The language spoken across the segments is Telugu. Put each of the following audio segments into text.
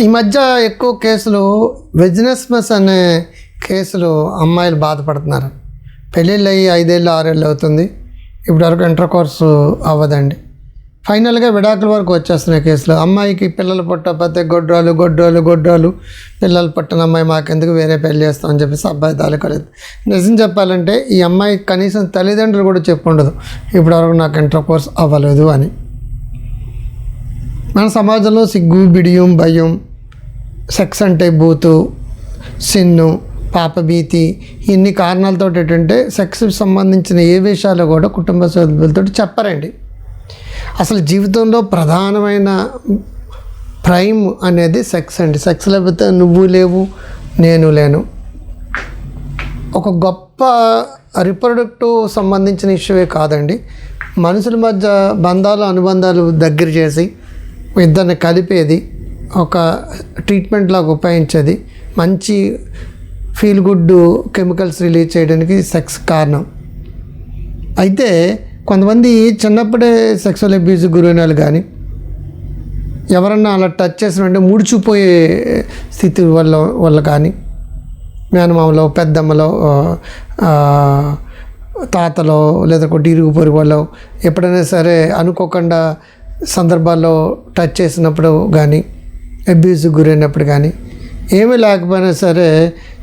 ఈ మధ్య ఎక్కువ కేసులు వెజినెస్మస్ అనే కేసులు అమ్మాయిలు బాధపడుతున్నారు. పెళ్ళిళ్ళు అయ్యి ఐదేళ్ళు ఆరేళ్ళు అవుతుంది. ఇప్పటివరకు ఇంటర్ కోర్సు అవ్వదండి. ఫైనల్గా విడాకుల వరకు వచ్చేస్తున్నాయి కేసులు. అమ్మాయికి పిల్లలు పుట్టకపోతే గొడ్రాలు గొడ్రాలు గొడ్రాలు. పిల్లలు పుట్టిన అమ్మాయి మాకెందుకు వేరే పెళ్ళి చేస్తామని చెప్పేసి అబ్బాయి తాలూకలేదు. నిజం చెప్పాలంటే ఈ అమ్మాయి కనీసం తల్లిదండ్రులు కూడా చెప్పుండదు. ఇప్పటివరకు నాకు ఇంటర్ కోర్స్ అవ్వలేదు అని. మన సమాజంలో సిగ్గు బిడియం భయం సెక్స్ అంటే బూతు సిన్ను పాపభీతి ఇన్ని కారణాలతో ఏంటంటే సెక్స్ సంబంధించిన ఏ విషయాలు కూడా కుటుంబ సభ్యులతో చెప్పరండి. అసలు జీవితంలో ప్రధానమైన ప్రైమ్ అనేది సెక్స్ అండి. సెక్స్ లేకపోతే నువ్వు లేవు నేను లేను. ఒక గొప్ప రిప్రొడక్టివ్ సంబంధించిన ఇష్యూవే కాదండి. మనుషుల మధ్య బంధాలు అనుబంధాలు దగ్గర చేసి ఇద్దరిని కలిపేది ఒక ట్రీట్మెంట్ లాగా ఉపయోగించేది. మంచి ఫీల్ గుడ్ కెమికల్స్ రిలీజ్ చేయడానికి సెక్స్ కారణం. అయితే కొంతమంది చిన్నప్పుడే సెక్సువల్ అబ్యూస్ గురైన వాళ్ళు కానీ ఎవరన్నా అలా టచ్ చేసిన వెంటనే ముడిచిపోయే స్థితి వల్ల వల్ల కానీ మేనమామలో పెద్దమ్మలో తాతలో లేదా కొట్టి ఇరుగు పొరుగు వాళ్ళు ఎప్పుడైనా సరే అనుకోకుండా సందర్భాల్లో టచ్ చేసినప్పుడు కానీ అబ్యూజ్ గురైనప్పుడు కానీ ఏమీ లేకపోయినా సరే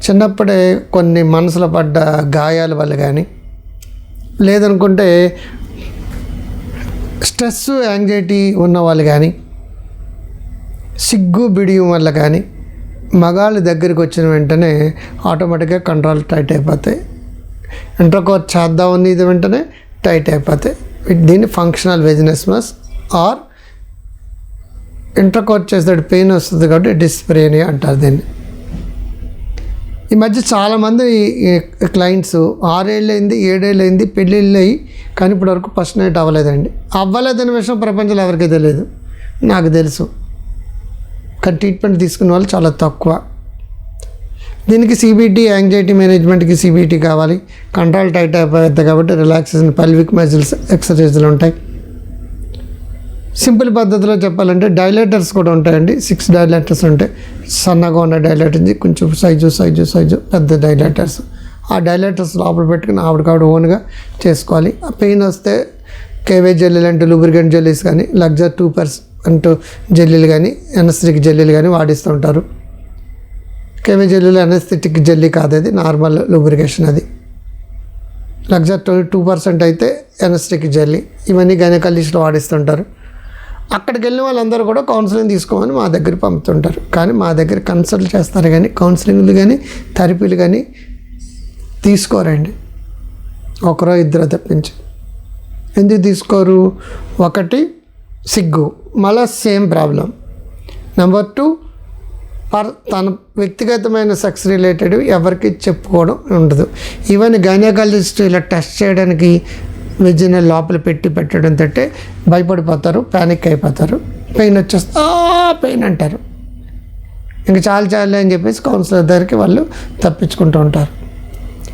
చిన్నప్పుడే కొన్ని మనసులో పడ్డ గాయాల వల్ల కానీ లేదనుకుంటే స్ట్రెస్ యాంగ్జైటీ ఉన్న వాళ్ళు కానీ సిగ్గు బిడియం వల్ల కానీ మగాళ్ళ దగ్గరికి వచ్చిన వెంటనే ఆటోమేటిక్గా కంట్రోల్ టైట్ అయిపోతాయి. ఇంటర్కోర్ చేద్దామని ఇది వెంటనే టైట్ అయిపోతాయి. దీన్ని ఫంక్షనల్ వెజినెస్మస్ ఆర్ ఇంటర్కోర్ చేస్తే పెయిన్ వస్తుంది కాబట్టి డిస్ప్రేనియా అంటారు దీన్ని. ఈ మధ్య చాలామంది క్లయింట్స్ ఆరేళ్ళు అయింది ఏడేళ్ళు అయింది పెళ్ళిళ్ళు అయ్యి కానీ ఇప్పటివరకు ఫస్ట్ నైట్ అవ్వలేదండి. అవ్వలేదనే విషయం ప్రపంచంలో ఎవరికీ తెలియదు. నాకు తెలుసు. కానీ ట్రీట్మెంట్ తీసుకునే వాళ్ళు చాలా తక్కువ. దీనికి సిబిటీ యాంగ్జైటీ మేనేజ్మెంట్కి సిబిటీ కావాలి. కంట్రోల్ టైట్ అయిపోతుంది కాబట్టి రిలాక్సేషన్ పల్విక్ మజిల్స్ ఎక్సర్సైజ్లు ఉంటాయి. సింపుల్ పద్ధతిలో చెప్పాలంటే డైలేటర్స్ కూడా ఉంటాయండి. సిక్స్ డైలేటర్స్ ఉంటాయి. సన్నగా ఉన్న డైలేటర్ కొంచెం సైజు సైజు సైజు పెద్ద డైలేటర్స్. ఆ డైలేటర్స్ లోపల పెట్టుకుని ఆవిడకావిడ ఓన్గా చేసుకోవాలి. ఆ పెయిన్ వస్తే కేవే జెల్లీలు లాంటి లూబ్రికెంట్ జెల్లీస్ కానీ లగ్జర్ టూ పర్సెంట్ జెల్లీలు కానీ ఎనస్థెటిక్ జెల్లీలు కానీ వాడిస్తూ ఉంటారు. కేవే జెల్లీలు ఎనస్థెటిక్ జెల్లీ కాదు అది నార్మల్ లూబ్రికేషన్ అది. లగ్జర్ టూ టూ పర్సెంట్ అయితే ఎనస్థెటిక్ జెల్లీ. ఇవన్నీ గైనకాలజిస్ట్లో వాడిస్తుంటారు. అక్కడికి వెళ్ళిన వాళ్ళందరూ కూడా కౌన్సిలింగ్ తీసుకోమని మా దగ్గర పంపుతుంటారు. కానీ మా దగ్గర కన్సల్ట్ చేస్తారు కానీ కౌన్సిలింగ్లు కానీ థెరపీలు కానీ తీసుకోరండి. ఒకరో ఇద్దరు తప్పించి. ఎందుకు తీసుకోరు? ఒకటి సిగ్గు. మళ్ళా same problem number two per తన వ్యక్తిగతమైన సెక్స్ రిలేటెడ్ ఎవరికి చెప్పుకోవడం ఉండదు. ఈవెన్ గైనకాలజిస్ట్ ఇలా టెస్ట్ చేయడానికి వెజ్జిన లోపల పెట్టి పెట్టడం తట్టే భయపడిపోతారు ప్యానిక్ అయిపోతారు. పెయిన్ వచ్చేస్తా పెయిన్ అంటారు. ఇంకా చాలు చాలు అని చెప్పేసి కౌన్సిలర్ దగ్గరికి వాళ్ళు తప్పించుకుంటూ ఉంటారు.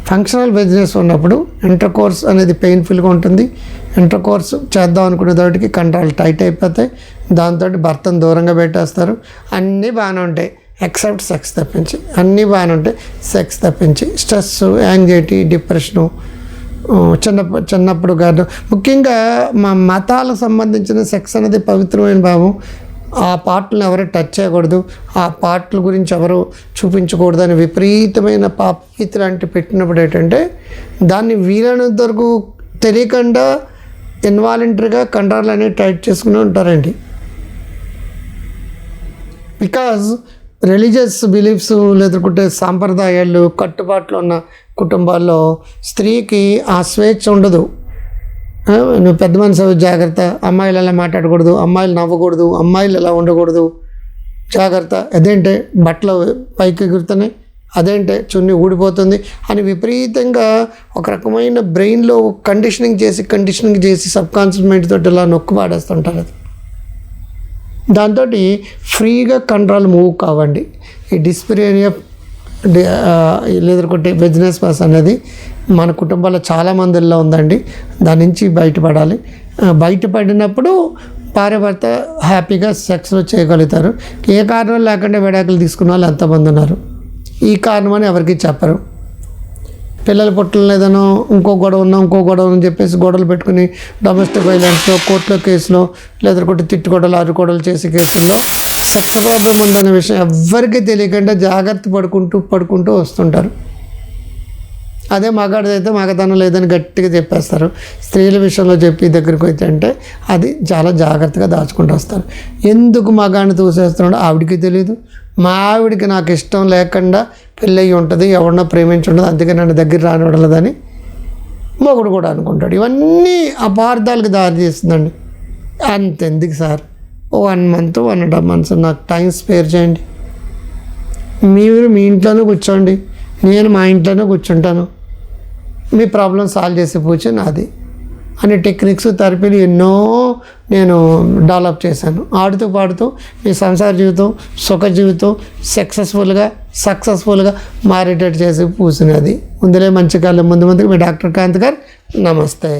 ఫంక్షనల్ బిజినెస్ ఉన్నప్పుడు ఇంటర్ కోర్స్ అనేది పెయిన్ఫుల్గా ఉంటుంది. ఇంటర్ కోర్స్ చేద్దాం అనుకునే దాటికి కండరాలు టైట్ అయిపోతాయి. దాంతో భర్తను దూరంగా పెట్టేస్తారు. అన్నీ బాగానే ఉంటాయి ఎక్సెప్ట్ సెక్స్ తప్పించి. అన్నీ బాగానే ఉంటాయి సెక్స్ తప్పించి. స్ట్రెస్ యాంగ్జైటీ డిప్రెషను చిన్న చిన్నప్పుడు కాదు ముఖ్యంగా మా మతాలకు సంబంధించిన సెక్స్ అనేది పవిత్రమైన భావం. ఆ పాటలను ఎవరు టచ్ చేయకూడదు. ఆ పాటల గురించి ఎవరు చూపించకూడదు అని విపరీతమైన పాపిత లాంటి పెట్టినప్పుడు ఏంటంటే దాన్ని వీలైనంత వరకు తెలియకుండా ఇన్వాలంటరీగా కండరాలు అనేవి టైట్ చేసుకుని ఉంటారండి. బికాజ్ రిలీజియస్ బిలీఫ్స్ లేదుకుంటే సాంప్రదాయాలు కట్టుబాట్లు ఉన్న కుటుంబాల్లో స్త్రీకి ఆ స్వేచ్ఛ ఉండదు. నువ్వు పెద్ద మనిషి జాగ్రత్త. అమ్మాయిలు అలా మాట్లాడకూడదు అమ్మాయిలు నవ్వకూడదు అమ్మాయిలు అలా ఉండకూడదు. జాగ్రత్త. అదేంటే బట్టలు పైకి ఎగురుతున్నాయి అదేంటే చున్ని ఊడిపోతుంది అని విపరీతంగా ఒక రకమైన బ్రెయిన్లో కండిషనింగ్ చేసి కండిషనింగ్ చేసి సబ్కాన్షియస్ మైండ్ తోటి ఇలా నొక్కు పాడేస్తుంటారు అది. దాంతో ఫ్రీగా కంట్రోల్ మూవ్ కావండి. ఈ డిస్పిరేనియా లేదనుకుంటే బిజినెస్ పర్స్ అనేది మన కుటుంబాల్లో చాలా మందిల్లో ఉందండి. దాని నుంచి బయటపడాలి. బయటపడినప్పుడు భార్య భర్త హ్యాపీగా సెక్స్లో చేయగలుగుతారు. ఏ కారణం లేకుండా విడాకులు తీసుకున్న వాళ్ళు ఎంతమంది ఉన్నారు? ఈ కారణం అని ఎవరికి చెప్పరు. పిల్లలు పుట్టలేదనో ఇంకో గొడవ ఉన్నా ఇంకో గొడవ అని చెప్పేసి గొడవలు పెట్టుకుని డొమెస్టిక్ వైలెన్స్లో కోర్టులో కేసులో లేదంటే తిట్టుగొడలు అరుగొడలు చేసే కేసుల్లో సెక్స్ ప్రాబ్లం ఉందనే విషయం ఎవ్వరికీ తెలియకుండా జాగ్రత్త పడుకుంటూ పడుకుంటూ వస్తుంటారు. అదే మగాడిదైతే మగతనం లేదని గట్టిగా చెప్పేస్తారు. స్త్రీల విషయంలో చెప్పి దగ్గరికి అయితే అంటే అది చాలా జాగ్రత్తగా దాచుకుంటూ వస్తారు. ఎందుకు మగాడిని తోసేస్తున్నాడో ఆవిడికి తెలియదు మా ఆవిడికి నాకు ఇష్టం లేకుండా పెళ్ళయి ఉంటుంది ఎవరినో ప్రేమించి ఉండదు అందుకే నన్ను దగ్గర రానివ్వడలేదని మొగుడు కూడా అనుకుంటాడు. ఇవన్నీ అపార్థాలకు దారి తీస్తుందండి. అంతెందుకు sir? One month one and half months నాకు టైం స్పేర్ చేయండి. మీరు మీ ఇంట్లోనే కూర్చోండి. నేను మా ఇంట్లోనే కూర్చుంటాను. మీ ప్రాబ్లం సాల్వ్ చేసే పూజ నాది. అనే టెక్నిక్స్ థెరపీలు ఎన్నో నేను డెవలప్ చేశాను. ఆడుతూ పాడుతూ మీ సంసార జీవితం సుఖ జీవితం సక్సెస్ఫుల్గా సక్సెస్ఫుల్గా మారేటట్టు చేసి పూసినది ముందులే మంచి కాలం ముందు ముందుకు మీ డాక్టర్ కాంత్ గారు నమస్తే.